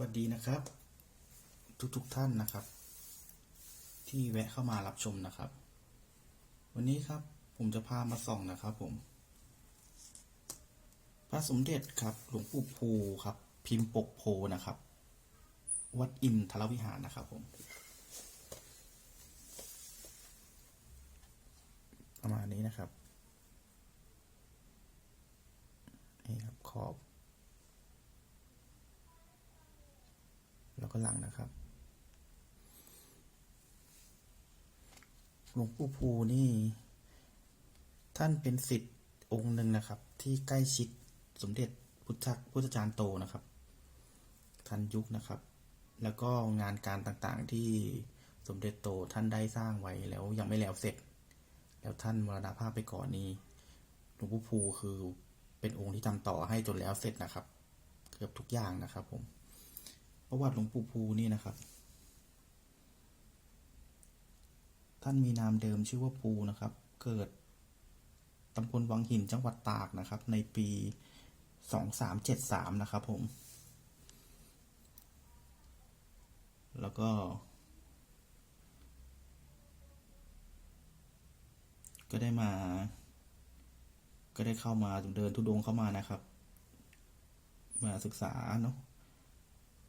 วัสดีนะครับ ทุกๆทท่านนะครับ ที่แวะเข้ามารับชมนะครับ วันนี้ครับผมจะพามาส่องนะครับผม พระสมเด็จครับหลวงปู่ภูครับ พิมพ์ปกโพนะครับ วัดอินทรวิหารนะครับผม ประมาณนี้นะครับนี่ครับขอบ แล้วก็หลังนะครับ หลวงปู่ภูนี่ ท่านเป็นสิทธิ์องค์หนึ่งนะครับ ที่ใกล้ชิดสมเด็จพุทธพุทธจารย์โตนะครับ ทันยุคนะครับ แล้วก็งานการต่างๆที่สมเด็จโตท่านได้สร้างไว้แล้วยังไม่แล้วเสร็จ แล้วท่านมรณภาพไปก่อนนี้หลวงปู่ภูคือเป็นองค์ที่ทำต่อให้จนแล้วเสร็จนะครับ เกือบทุกอย่างนะครับผม ประวัติหลวงปู่ภูนี่นะครับ ท่านมีนามเดิมชื่อว่าภูนะครับ เกิดตำบลวังหินจังหวัดตากนะครับ ในปีสองสามเจ็ดสามนะครับผม แล้วก็ก็ได้มา ก็ได้เข้ามาเดินทุดงเข้ามานะครับ มาศึกษาเนาะ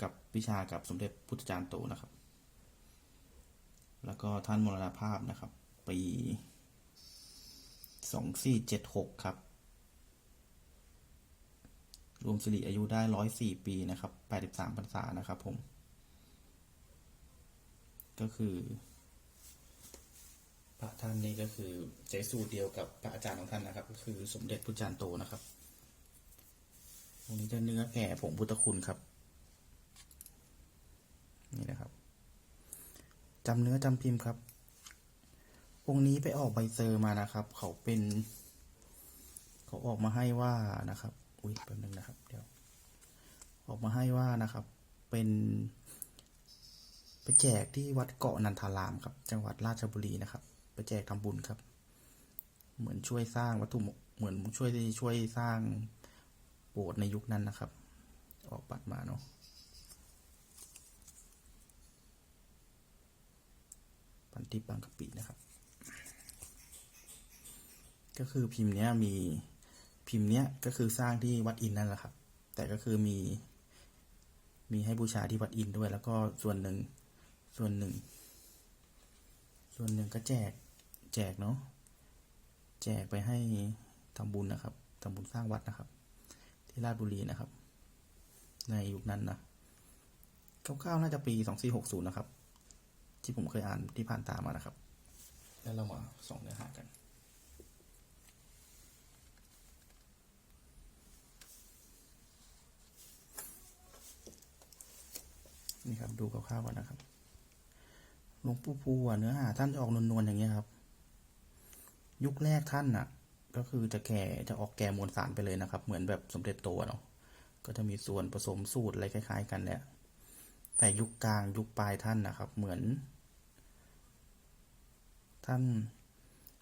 กับวิชากับสมเด็จพุทธจารย์โตนะครับ แล้วก็ท่านมรณภาพนะครับ ปีสองสี่เจ็ดหกครับ รวมสิริอายุได้ร้อยสี่ปีนะครับแปดสิบสามพรรษานะครับผม ก็คือพระท่านนี่ก็คือใจสูตรเดียวกับพระอาจารย์ของท่านนะครับ ก็คือสมเด็จพุทธจารย์โตนะครับตรงนี้จะเนื้อแก่ผงพุทธคุณครับ นี่นะครับ จำเนื้อจำพิมพ์ครับ องค์นี้ไปออกใบเซอร์มานะครับ เขาเป็น เขาออกมาให้ว่านะครับ อุ้ยแป๊บนึงนะครับ เดี๋ยว ออกมาให้ว่านะครับ เป็นไปแจกที่วัดเกาะนันทารามครับ จังหวัดราชบุรีนะครับ ไปแจกทำบุญครับ เหมือนช่วยสร้างวัตถุเหมือนช่วยช่วยสร้างโบสถ์ในยุคนั้นนะครับ ออกบัตรมาเนาะ พันทิปบางกะปินะครับ ก็คือพิมพ์เนี้ยมีพิมพ์เนี้ยก็คือสร้างที่วัดอินนั่นแหละครับ แต่ก็คือมี มีให้บูชาที่วัดอินด้วย แล้วก็ส่วนหนึ่งส่วนหนึ่ง ส่วนหนึ่งก็แจกแจกเนาะแจกไปให้ทำบุญนะครับทำบุญสร้างวัดนะครับ ที่ราชบุรีนะครับ ในยุคนั้นนะคร่าวๆน่าจะปีสองสี่หกศูนย์นะครับ ที่ผมเคยอ่านที่ผ่านตามมานะครับ แล้วเรามาส่องเนื้อหากัน นี่ครับดูคร่าวๆก่อนนะครับหลวงปู่ภูอะเนื้อหาท่านจะออกนวลๆอย่างเงี้ยครับ ยุคแรกท่านอะ ก็คือจะแก่จะออกแก่มวลสารไปเลยนะครับ เหมือนแบบสมเด็จโตอะเนาะก็จะมีส่วนผสมสูตรอะไรคล้าย ๆ กันแหละแต่ยุคกลางยุคปลายท่านนะครับ เหมือน ท่าน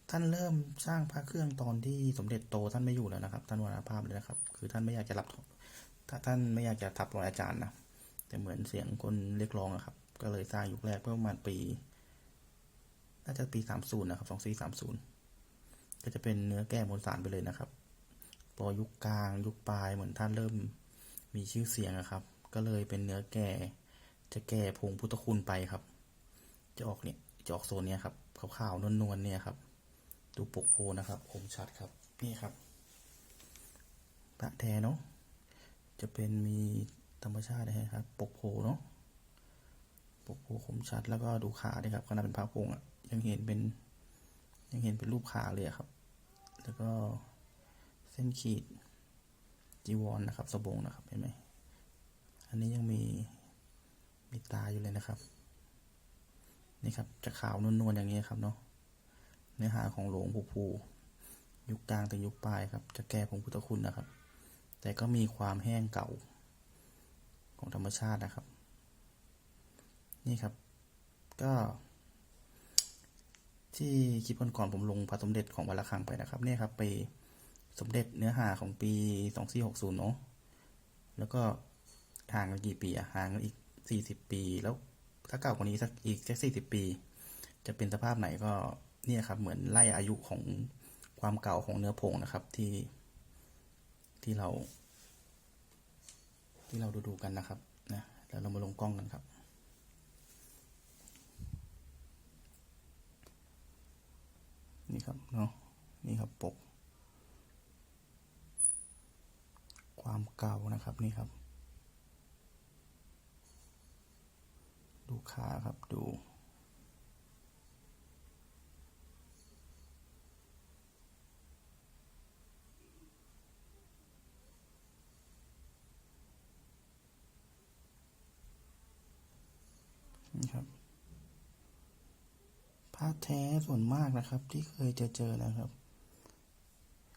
ท่านเริ่มสร้างพระเครื่องตอนที่สมเด็จโตท่านไม่อยู่แล้วนะครับ ท่านวรภาพเลยนะครับ คือท่านไม่อยากจะรับถ้าท่านไม่อยากจะทับรอยอาจารย์นะแต่เหมือนเสียงคนเรียกร้องอะครับ ก็เลยสร้างยุคแรกเมื่อประมาณปี น่าจะปีสามศูนย์นะครับสองสี่สามศูนย์ก็จะเป็นเนื้อแก้มวลสารไปเลยนะครับพอยุคกลางยุคปลายเหมือนท่านเริ่มมีชื่อเสียงอะครับ ก็เลยเป็นเนื้อแก่ จะแก่พงพุทธคุณไปครับ จะออกเนี่ยจะออกโซนเนี้ยครับ ขาวๆนวลๆเนี่ยครับ ดูปกโพนะครับคมชัดครับนี่ครับพระแท้เนาะจะเป็นมีธรรมชาตินะครับ ปกโพเนาะปกโพคมชัดแล้วก็ดูขาด้วยครับขนาดเป็นพระพงอะยังเห็นเป็นยังเห็นเป็นรูปขาเลยครับ แล้วก็เส้นขีดจีวรนนะครับสบงนะครับเห็นไหมอันนี้ยังมีมีตาอยู่เลยนะครับ นี่ครับจะขาวนวลๆอย่างนี้ครับเนาะเนื้อหาของหลวงปู่ภูยุคกลางถึงยุคปลายครับ จะแก้ผงพุทธคุณนะครับ แต่ก็มีความแห้งเก่าของธรรมชาตินะครับ นี่ครับ ก็ ที่คลิปก่อนๆผมลงพระสมเด็จของวัดระฆังไปนะครับ เนี่ยครับ ไปสมเด็จเนื้อหาของปีสองสี่หกศูนย์เนาะแล้วก็ห่างกันกี่ปีอะห่างกันอีกสี่สิบปีแล้ว ถ้าเก่ากว่านี้สักอีกแค่สี่สิบปี จะเป็นสภาพไหนก็เนี่ยครับ เหมือนไล่อายุของความเก่าของเนื้อผงนะครับที่ที่เรา ที่เราดูดูกันนะครับนะแล้วเรามาลงกล้องกันครับนี่ครับเนาะนี่ครับปก ความเก่านะครับนี่ครับ ดูขาครับดูนี่ครับผ้าแท้ส่วนมากนะครับ ที่เคยเจอเจอนะครับ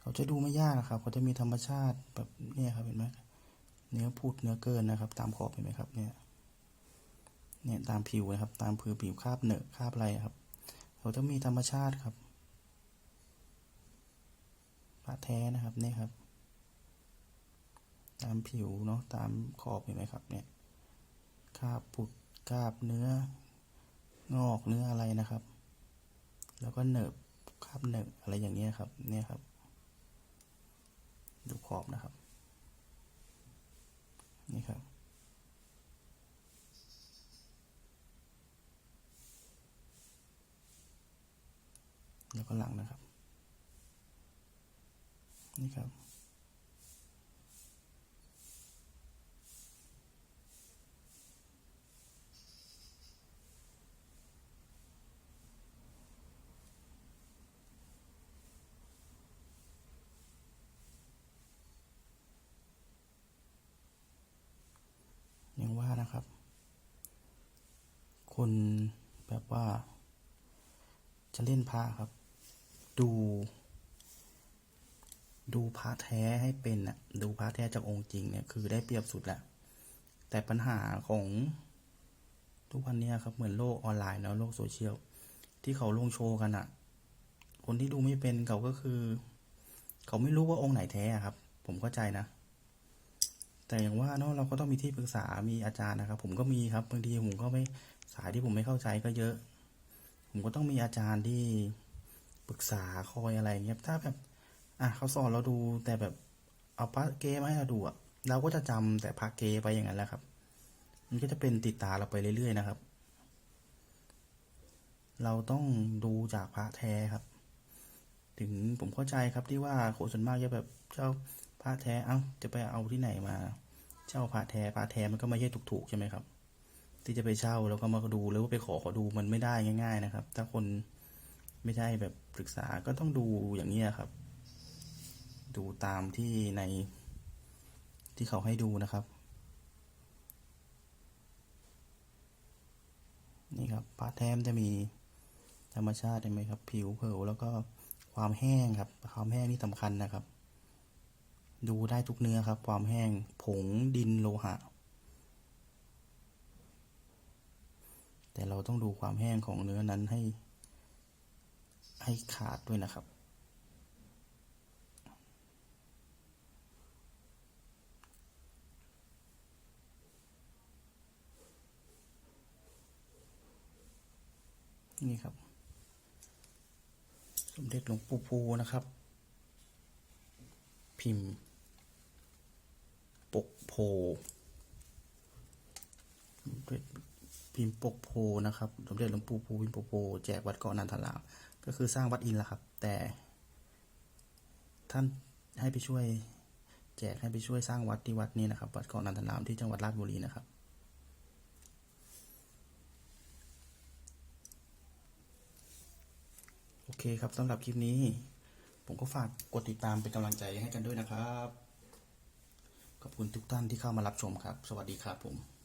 เขาจะดูไม่ยากนะครับ เขาจะมีธรรมชาติแบบเนี่ยครับเห็นไหมเนื้อพุดเนื้อเกินนะครับ ตามขอบเห็นไหมครับเนี่ย เนี่ยตามผิวนะครับ ตามผือผิวคราบเหนอะคราบอะไรครับเขาจะมีธรรมชาติครับผ้าแท้นะครับเนี่ยครับ ตามผิวเนาะตามขอบเห็นไหมครับ เนี่ยคราบปุดคราบเนื้องอกเนื้ออะไรนะครับ แล้วก็เหนบคราบเหนบอะไรอย่างเงี้ยครับ เนี่ยครับ ดูขอบนะครับ นี่ครับ แล้วก็หลังนะครับ นี่ครับย่างว่านะครับ คนแบบว่าจะเล่นพระครับ ดู ดูพระแท้ให้เป็นน่ะดูพระแท้จากองค์จริงเนี่ยคือได้เปรียบสุดแหละแต่ปัญหาของทุกวันนี้ครับเหมือนโลกออนไลน์เนาะโลกโซเชียลที่เขาลงโชว์กันอะคนที่ดูไม่เป็นเขาก็คือ เขาไม่รู้ว่าองค์ไหนแท้ครับ ผมเข้าใจนะ แต่อย่างว่าเนาะเราก็ต้องมีที่ปรึกษามีอาจารย์นะครับ ผมก็มีครับบางทีผมก็ไม่สายที่ผมไม่เข้าใจก็เยอะ ผมก็ต้องมีอาจารย์ที่ ปรึกษาคอยอะไรเงี้ยถ้าแบบ อะเขาสอนเราดูแต่แบบเอาพระเกมาให้เราดูอะเราก็จะจำแต่พระเกไปอย่างนั้นแหละครับ มันก็จะเป็นติดตาเราไปเรื่อยๆนะครับ เราต้องดูจากพระแท้ครับ ถึงผมเข้าใจครับที่ว่าคนส่วนมากจะแบบเจ้าพระแท้เอ้าจะไปเอาที่ไหนมา เช่าพระแท้พระแท้มันก็ไม่ใช่ถูกๆใช่ไหมครับ ที่จะไปเช่าแล้วก็มาดูหรือว่าไปขอขอดูมันไม่ได้ง่าย ๆ นะครับ ถ้าคน ไม่ใช่แบบปรึกษาก็ต้องดูอย่างนี้ครับ ดูตามที่ในที่เขาให้ดูนะครับ นี่ครับพระแทมจะมีธรรมชาติใช่ไหมครับ ผิวเผลแล้วก็ความแห้งครับ ความแห้งนี่สำคัญนะครับ ดูได้ทุกเนื้อครับ ความแห้งผงดินโลหะ แต่เราต้องดูความแห้งของเนื้อนั้นให้ ให้ขาดด้วยนะครับ นี่ครับ สมเด็จหลวงปู่ภูนะครับ พิมพ์ ปกโพสมเด็จพิมพ์ปกโพนะครับ สมเด็จหลวงปู่ภูพิมพ์ปกโพแจกวัดเกาะนันทาราม ก็คือสร้างวัดอินทร์ละครับ แต่ ท่านให้ไปช่วยแจกให้ไปช่วยสร้างวัดที่วัดนี้นะครับ วัดเกาะนันทารามที่จังหวัดราชบุรีนะครับ โอเคครับสำหรับคลิปนี้ ผมก็ฝากกดติดตามเป็นกำลังใจให้กันด้วยนะครับ ขอบคุณทุกท่านที่เข้ามารับชมครับ สวัสดีครับผม